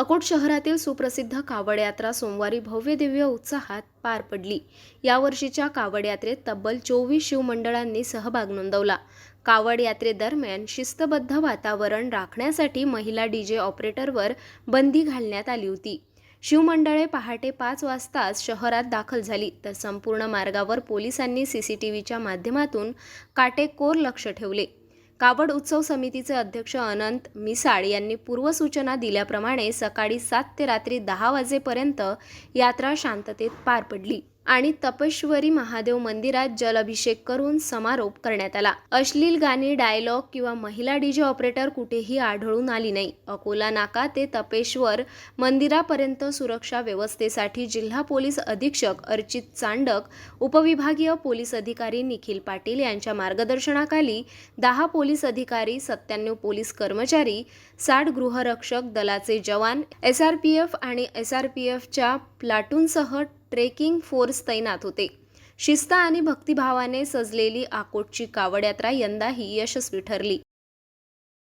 अकोट शहरातील सुप्रसिद्ध कावड यात्रा सोमवारी भव्य दिव्य उत्साहात पार पडली. यावर्षीच्या कावड यात्रेत तब्बल चोवीस शिवमंडळांनी सहभाग नोंदवला. कावड यात्रेदरम्यान शिस्तबद्ध वातावरण राखण्यासाठी महिला डीजे ऑपरेटरवर बंदी घालण्यात आली होती. शिवमंडळे पहाटे पाच वाजताच शहरात दाखल झाली. तर संपूर्ण मार्गावर पोलिसांनी सीसीटीव्हीच्या माध्यमातून काटेकोर लक्ष ठेवले. कावड उत्सव समितीचे अध्यक्ष अनंत मिसाळ यांनी पूर्वसूचना दिल्याप्रमाणे सकाळी सात ते रात्री दहा वाजेपर्यंत यात्रा शांततेत पार पडली. आणि तपेश्वरी महादेव मंदिरात जलअभिषेक करून समारोप करण्यात आला. अश्लील गाणी डायलॉग किंवा महिला डीजे ऑपरेटर कुठेही आढळून आली नाही. अकोला नाका ते तपेश्वर मंदिरापर्यंत सुरक्षा व्यवस्थेसाठी जिल्हा पोलीस अधीक्षक अर्चित चांडक उपविभागीय पोलीस अधिकारी निखिल पाटील यांच्या मार्गदर्शनाखाली दहा पोलीस अधिकारी सत्त्याण्णव पोलीस कर्मचारी साठ गृहरक्षक दलाचे जवान एस आर पी एफ आणि एस आर पी एफच्या प्लाटूनसह ट्रेकिंग फोर्स तैनात होते. शिस्त आणि भक्तिभावाने सजलेली आकोटची कावड यात्रा यंदाही यशस्वी ठरली.